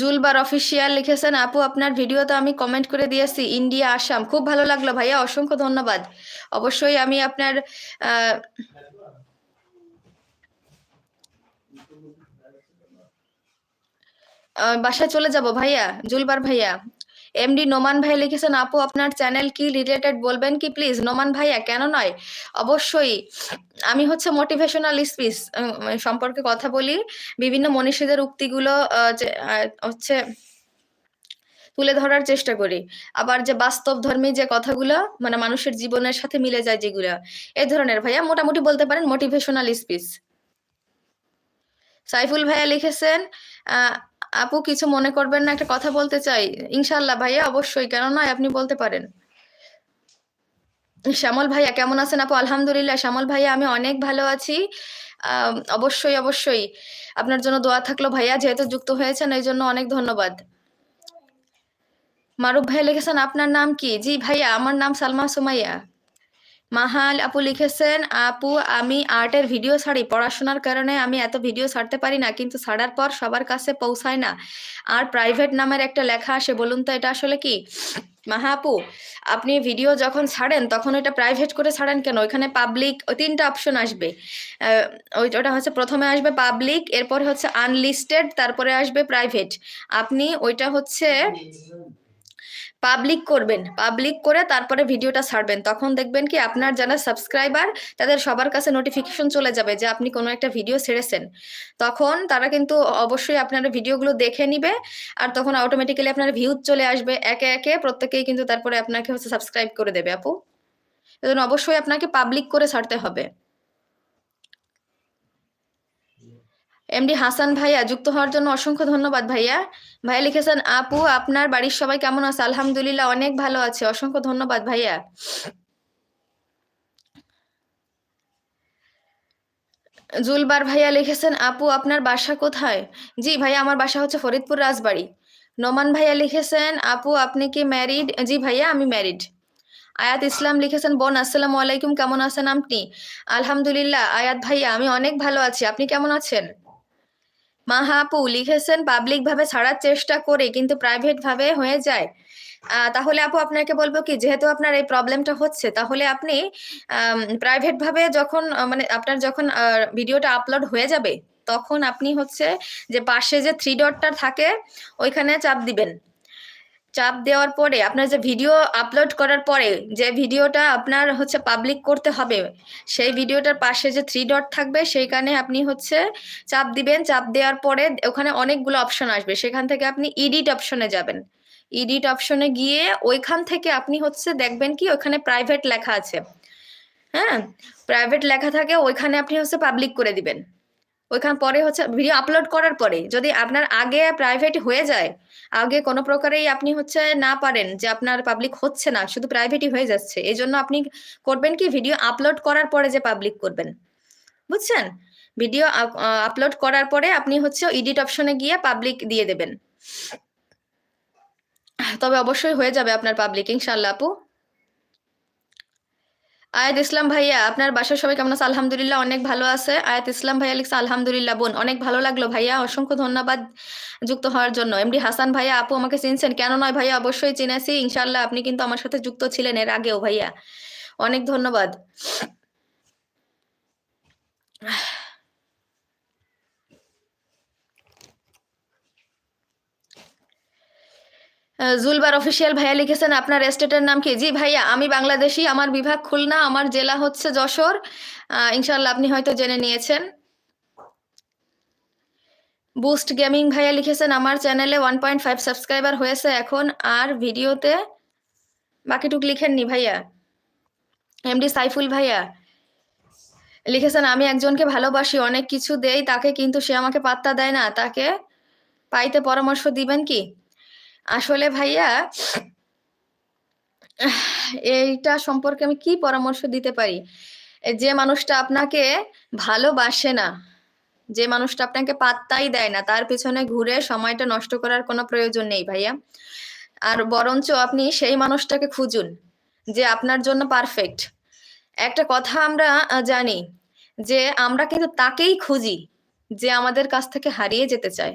জুলবার official লিখেছেন, আপু, আপনার ভিডিও তো আমি কমেন্ট করে দিয়েছি ইন্ডিয়া আসাম খুব ভালো লাগল ভাইয়া, অসংখ্য ধন্যবাদ। অবশ্যই আমি আপনার বাসায় চলে যাব ভাইয়া, জুলবার ভাইয়া। এমডি নোমান ভাই লিখেছেন আপু আপনার চ্যানেল কি রিলেটেড বলবেন কি? প্লিজ নোমান ভাইয়া কেন নয়? অবশ্যই আমি হচ্ছে মোটিভেশনাল স্পিচ সম্পর্কে কথা বলি। বিভিন্ন মনীষীদের উক্তিগুলো হচ্ছে তুলে ধরার চেষ্টা করি। আবার যে বাস্তব ধর্মী যে কথাগুলো মানে মানুষের জীবনের সাথে মিলে যায় যেগুলা এই ধরনের ভাইয়া মোটামুটি বলতে পারেন মোটিভেশনাল স্পিচ সাইফুল ভাইয়া লিখেছেন আহ, আপু কিছু মনে করবেন না, একটা কথা বলতে চাই। ইনশাল্লাহ ভাইয়া, অবশ্যই কেন নয় আপনি বলতে পারেন। শ্যামল ভাইয়া, কেমন আছেন আপু? আলহামদুলিল্লাহ, শ্যামল ভাইয়া, আমি অনেক ভালো আছি। অবশ্যই অবশ্যই। আপনার জন্য দোয়া থাকল ভাইয়া, যেহেতু যুক্ত হয়েছেন, এই জন্য অনেক ধন্যবাদ। মারুফ ভাইয়া লিখেছেন, আপনার নাম কি? জি ভাইয়া, আমার নাম সালমা সুমাইয়া। মাহাল আপু লিখেছেন, আপু, আমি আর্টের ভিডিও ছাড়ি। পড়াশোনার কারণে আমি এত ভিডিও ছাড়তে পারি না, কিন্তু ছাড়ার পর সবার কাছে পৌঁছায় না। আর প্রাইভেট নামের একটা লেখা আসে, বলুন তো এটা আসলে কি? মাহা আপু, আপনি ভিডিও যখন ছাড়েন, তখন ওইটা প্রাইভেট করে ছাড়েন কেন? ওইখানে পাবলিক, ওই তিনটা অপশন আসবে। ওই, ওটা হচ্ছে প্রথমে আসবে পাবলিক, এরপরে হচ্ছে আনলিস্টেড, তারপরে আসবে প্রাইভেট। আপনি ওইটা হচ্ছে পাবলিক করবেন। পাবলিক করে তারপরে ভিডিওটা ছাড়বেন। তখন দেখবেন কি আপনার যারা সাবস্ক্রাইবার তাদের সবার কাছে নোটিফিকেশন চলে যাবে যে আপনি কোনো একটা ভিডিও ছেড়েছেন। তখন তারা কিন্তু অবশ্যই আপনার ভিডিওগুলো দেখে নিবে আর তখন অটোমেটিক্যালি আপনার ভিউজ চলে আসবে। একে একে প্রত্যেকেই কিন্তু তারপরে আপনাকে হচ্ছে সাবস্ক্রাইব করে দেবে আপু। এজন্য অবশ্যই আপনাকে পাবলিক করে ছাড়তে হবে। এমডি হাসান ভাইয়া, যুক্ত হওয়ার জন্য অসংখ্য ধন্যবাদ ভাইয়া। ভাইয়া লিখেছেন, আপু, আপনার বাড়ির সবাই কেমন আছে? আলহামদুলিল্লাহ, অনেক ভালো আছে। অসংখ্য ধন্যবাদ ভাইয়া। জুলবার ভাইয়া লিখেছেন, আপু, আপনার বাসা কোথায়? জি ভাইয়া, আমার বাসা হচ্ছে ফরিদপুর রাজবাড়ি। নোমান ভাইয়া লিখেছেন, আপু, আপনি কি ম্যারিড? জি ভাইয়া, আমি ম্যারিড। আয়াত ইসলাম লিখেছেন, বোন, আসসালামু আলাইকুম, কেমন আছেন আপনি? আলহামদুলিল্লাহ, আয়াত ভাইয়া, আমি অনেক ভালো আছি। আপনি কেমন আছেন? মাহা আপু লিখেছেন পাবলিক ভাবে ছাড়ার চেষ্টা করে কিন্তু প্রাইভেট ভাবে হয়ে যায়। তাহলে আপু আপনাকে বলব কি, যেহেতু আপনার এই প্রবলেমটা হচ্ছে, তাহলে আপনি প্রাইভেট ভাবে যখন মানে আপনার যখন ভিডিওটা আপলোড হয়ে যাবে, তখন আপনি হচ্ছে যে পাশে যে থ্রি ডটটা থাকে, ওইখানে চাপ দিবেন। চাপ দেওয়ার পরে, আপনার যে ভিডিও আপলোড করার পরে, যে ভিডিওটা আপনার হচ্ছে পাবলিক করতে হবে, সেই ভিডিওটার পাশে যে থ্রি ডট থাকবে, সেইখানে আপনি হচ্ছে চাপ দিবেন। চাপ দেওয়ার পরে ওখানে অনেকগুলো অপশন আসবে। সেখান থেকে আপনি ইডিট অপশনে যাবেন। ইডিট অপশনে গিয়ে ওইখান থেকে আপনি হচ্ছে দেখবেন কি ওইখানে প্রাইভেট লেখা আছে। হ্যাঁ? প্রাইভেট লেখা থাকে, ওইখানে আপনি হচ্ছে পাবলিক করে দিবেন। ওইখান পরে হচ্ছে ভিডিও আপলোড করার পরে যদি আপনার আগে প্রাইভেট হয়ে যায়, আগে কোনো প্রকারেই আপনি হচ্ছে না পারেন যে আপনার পাবলিক হচ্ছে না, শুধু প্রাইভেটই হয়ে যাচ্ছে। এই জন্য আপনি করবেন কি ভিডিও আপলোড করার পরে যে পাবলিক করবেন। বুঝছেন? ভিডিও আপলোড করার পরে আপনি হচ্ছে এডিট অপশনে গিয়ে পাবলিক দিয়ে দেবেন। তবে অবশ্যই হয়ে যাবে আপনার পাবলিক ইনশাল্লাহ আপু। আয়াত ইসলাম ভাইয়া, আপনার বাসার সবাই কেমন আছে? আলহামদুলিল্লাহ, অনেক ভালো আছে। আয়াত ইসলাম ভাইয়া লিখছে, আলহামদুলিল্লাহ বোন, অনেক ভালো লাগল ভাইয়া। অসংখ্য ধন্যবাদ যুক্ত হওয়ার জন্য। এমডি হাসান ভাইয়া, আপু, আমাকে চিনছেন? কেন নয় ভাইয়া, অবশ্যই চিনেছি। ইনশাল্লাহ আপনি কিন্তু আমার সাথে যুক্ত ছিলেন এর আগেও ভাইয়া। অনেক ধন্যবাদ। জুলবার অফিসিয়াল ভাইয়া লিখেছেন, আপনার স্টেটের নাম কি? জি ভাইয়া, আমি বাংলাদেশি, আমার বিভাগ খুলনা, আমার জেলা হচ্ছে যশোর। ইনশাল্লাহ আপনি হয়তো জেনে নিয়েছেন। বুস্ট গেমিং ভাইয়া লিখেছেন, আমার চ্যানেলে ওয়ান পয়েন্ট ফাইভ সাবস্ক্রাইবার হয়েছে এখন, আর ভিডিওতে বাকিটুক লিখেননি ভাইয়া। এমডি সাইফুল ভাইয়া লিখেছেন, আমি একজনকে ভালোবাসি, অনেক কিছু দেই, তাকে কিন্তু সে আমাকে পাত্তা দেয় না, তাকে পাইতে পরামর্শ দিবেন কি? আসলে ভাইয়া, এইটা সম্পর্কে আমি কি পরামর্শ দিতে পারি? যে মানুষটা আপনাকে ভালোবাসে না, যে মানুষটা আপনাকে পাত্তাই দেয় না, তার পিছনে ঘুরে সময়টা নষ্ট করার কোনো প্রয়োজন নেই ভাইয়া। আর বরঞ্চ আপনি সেই মানুষটাকে খুঁজুন, যে আপনার জন্য পারফেক্ট একটা কথা আমরা জানি যে আমরা কিন্তু তাকেই খুঁজি, যে আমাদের কাছ থেকে হারিয়ে যেতে চায়।